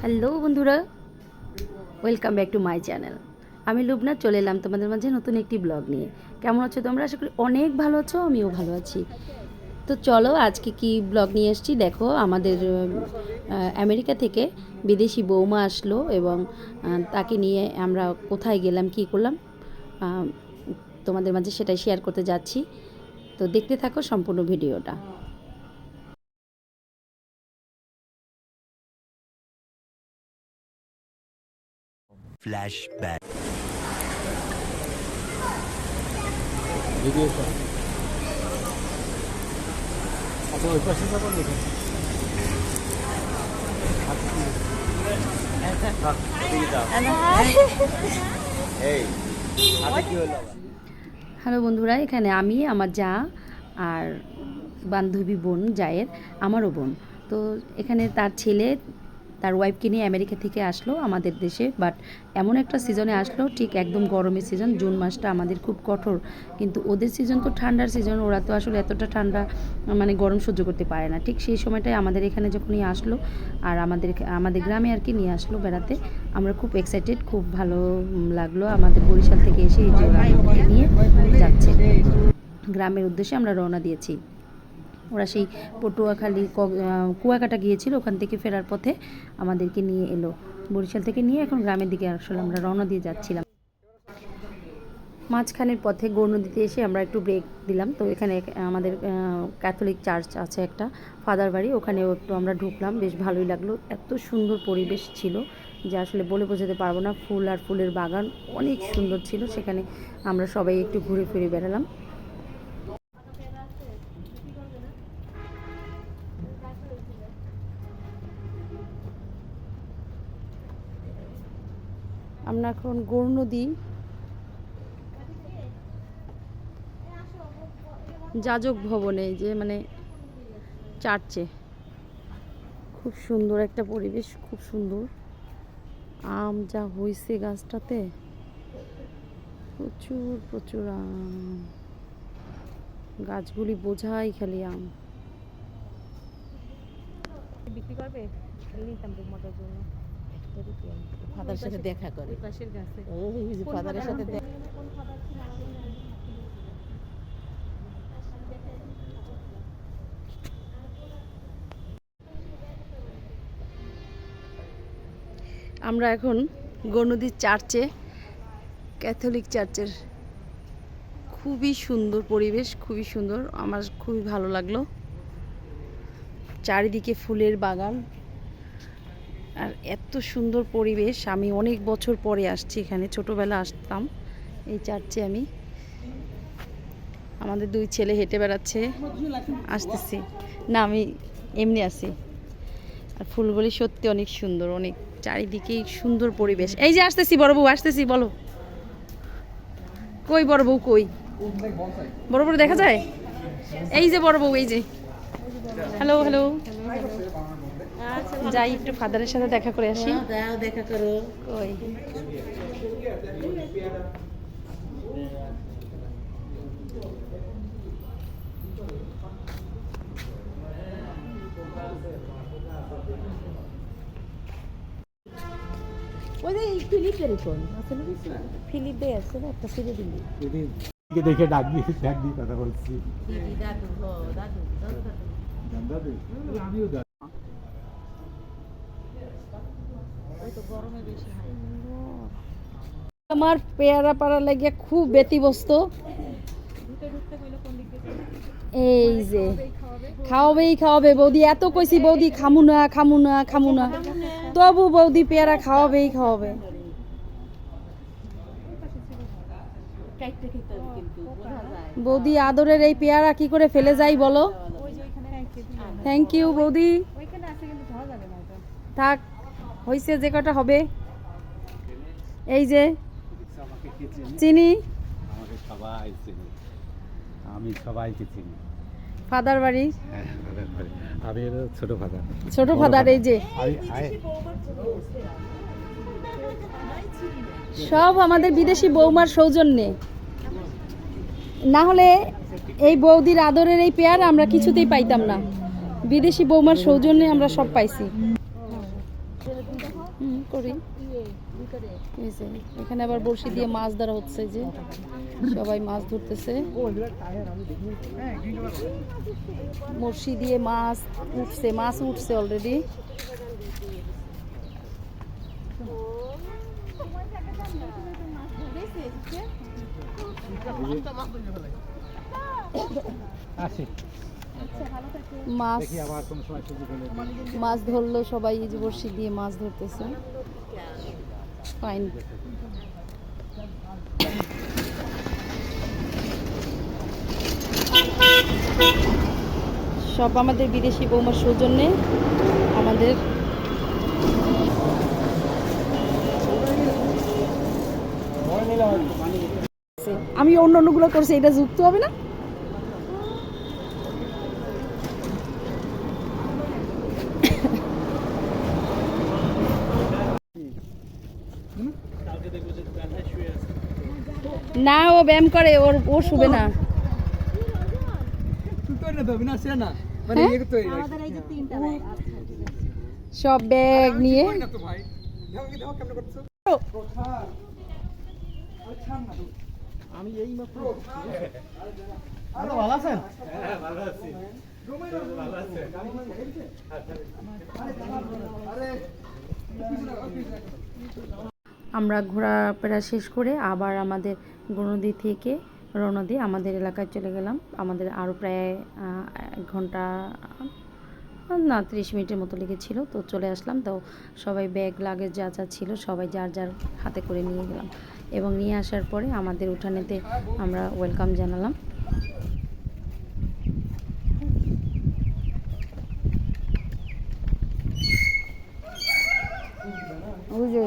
Hello বন্ধুরা welcome back to my channel আমি লুবনা, চলে এলাম তোমাদের মাঝে নতুন একটি ব্লগ নিয়ে। কেমন আছো তোমরা? আশা করি অনেক ভালো আছো, আমিও ভালো আছি। তো চলো আজকে কি ব্লগ নিয়ে এসেছি? দেখো, আমাদের আমেরিকা থেকে বিদেশি বৌমা আসলো এবং তাকে নিয়ে আমরা কোথায় গেলাম, কি করলাম তোমাদের মাঝে সেটাই শেয়ার করতে যাচ্ছি। তো দেখতে থাকো সম্পূর্ণ ভিডিওটা। Flashback. হ্যালো বন্ধুরা, এখানে আমি, আমার যা আর বান্ধবী বোন জায়ের আমারও বোন তো এখানে তার ছেলে তার ওয়াইফকে নিয়ে আমেরিকা থেকে আসলো আমাদের দেশে বাট এমন একটা সিজনে আসলো, ঠিক একদম গরমের সিজন জুন মাসটা আমাদের খুব কঠোর। কিন্তু ওদের সিজন তো ঠান্ডার সিজন ওরা তো আসলে এতটা ঠান্ডা মানে গরম সহ্য করতে পারে না। ঠিক সেই সময়টাই আমাদের এখানে যখনই আসলো, আর আমাদের আমাদের গ্রামে আর কি নিয়ে আসলো বেড়াতে, আমরা খুব এক্সাইটেড খুব ভালো লাগল আমাদের বরিশাল থেকে এসে এই যে নিয়ে যাচ্ছে। গ্রামের উদ্দেশ্যে আমরা রওনা দিয়েছি। ওরা সেই পটুয়াখালী কুয়াকাটা গিয়েছিল, ওখান থেকে ফেরার পথে আমাদেরকে নিয়ে এলো। বরিশাল থেকে নিয়ে এখন গ্রামের দিকে আসলে আমরা রওনা দিয়ে যাচ্ছিলাম। মাঝখানের পথে গৌর নদীতে এসে আমরা একটু ব্রেক দিলাম। তো এখানে আমাদের ক্যাথলিক চার্চ আছে একটা ফাদার বাড়ি। ওখানেও একটু আমরা ঢুকলাম, বেশ ভালোই লাগল। এত সুন্দর পরিবেশ ছিল যে আসলে বলে বোঝাতে পারব না, ফুল আর ফুলের বাগান অনেক সুন্দর ছিল। সেখানে আমরা সবাই একটু ঘুরে ফিরে বেড়ালাম। আমরা এখন গৌর নদী। যাজক ভবনে যে মানে চার্চে খুব সুন্দর একটা পরিবেশ, খুব সুন্দর। আম যা হয়েছে গাছটাতে, প্রচুর প্রচুর আম। গাছগুলি বোঝাই খালি আম। বিক্রি করবে? নিতাম জন্য। ফাদারের সাথে দেখা করে। ওই ফাদারের সাথে দেখা আমরা এখন গৌরনদীর চার্চে ক্যাথলিক চার্চের খুবই সুন্দর পরিবেশ খুবই সুন্দর। আমার খুবই ভালো লাগল। চারিদিকে ফুলের বাগান। আর এত সুন্দর পরিবেশ। আমি অনেক বছর পরে আসছি এখানে, ছোটোবেলা আসতাম এই চার্চে আমি। আমাদের দুই ছেলে হেঁটে বেড়াচ্ছে, আসতেছি। না, আমি এমনি আছি। আর ফুলগুলি সত্যি অনেক সুন্দর, অনেক চারিদিকেই সুন্দর পরিবেশ। এই যে আসতেছি, বড় বউ, আসতেছি, বলো। কই বড় বউ, কই? বড় বড় দেখা যায়? এই যে বড় বউ, এই যে। হ্যালো হ্যালো যাই একটু ফাদারের সাথে দেখা করে আসি দেখা করো কই ওই দেখে ডাক দিয়ে ডাক দিয়ে কথা বলছি দিদি দাদু ও দাদু দাদু দাদু দাদু আমিও দাদু আমার পেয়ারা পাড়া লাগিয়া খুব ব্যতিব্যস্ত। এই যে খাওয়াবেই খাওয়াবে। বৌদি এত কইছি বৌদি খামু না খামু না খামু না। তবু বৌদি পেয়ারা খাওয়াবেই খাওয়াবে। বৌদি আদরের এই পেয়ারা কি করে ফেলে যাই বলো? থ্যাংক ইউ বৌদি। থাক হয়েছে যে কটা হবে? এই যে চিনি? সবাই চিনি। আমি সবাইকে চিনি। ফাদার বাড়ি? হ্যাঁ, আমি ছোট ফাদা ছোট ফাদার এই যে। সব আমাদের বিদেশি বৌমার সৌজন্যে। না হলে এই বৌদির আদরের এই পেয়ার আমরা কিছুতেই পাইতাম না। বিদেশি বৌমার সৌজন্যে আমরা সব পাইছি। হুম, করি। এখানে আবার বড়শি দিয়ে মাছ ধরা হচ্ছে যে। সবাই মাছ ধরতেছে। বড়শি দিয়ে মাছ উঠছে মাছ উঠছে অলরেডি আসি। মাছ মাছ ধরলো সবাই এই যে বড়শি দিয়ে মাছ ধরতেছে। ফাইন সব আমাদের বিদেশি বৌমার সৌজন্যে আমাদের আমি অন্য অন্যগুলো করছি এটা যুক্ত হবে না? না, ও ব্যায়াম করে, ওর, ও শুবে না হ্যাঁ? আমাদের এই যে তিনটা রায় সব ব্যাগ নিয়ে আমরা ঘোরাফেরা শেষ করে আবার আমাদের গণদি থেকে দিয়ে আমাদের এলাকায় চলে গেলাম। আমাদের আরও প্রায় এক ঘণ্টা, না, ত্রিশ মিনিটের মতো লেগেছিল। তো চলে আসলাম। তো সবাই ব্যাগ, লাগেজ যা যা ছিল সবাই যার যার হাতে করে নিয়ে গেলাম। এবং নিয়ে আসার পরে আমাদের উঠানেতে আমরা ওয়েলকাম জানালাম। বুঝে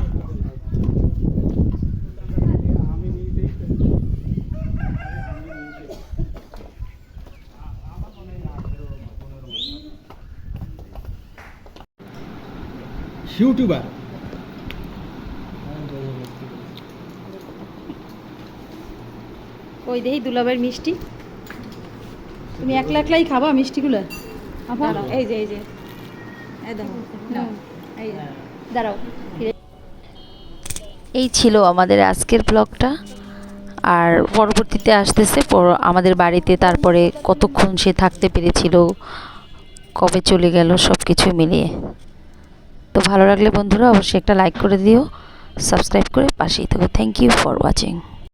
ইউটিউবার। ওই দেই দুলাবের মিষ্টি? তুমি একলা একলাই খাবা মিষ্টিগুলো? আপা এই যে এই যে। এই দেখো এই যে। দাঁড়াও এই ছিল আমাদের আজকের ব্লগটা। আর পরবর্তীতে আসতেছে পর- আমাদের বাড়িতে তারপরে কতক্ষণ সে থাকতে পেরেছিল কবে চলে গেল সব কিছু মিলিয়ে। তো ভালো লাগলে বন্ধুরা অবশ্যই একটা লাইক করে দিও সাবস্ক্রাইব করে পাশেই থাকো। Thank you for watching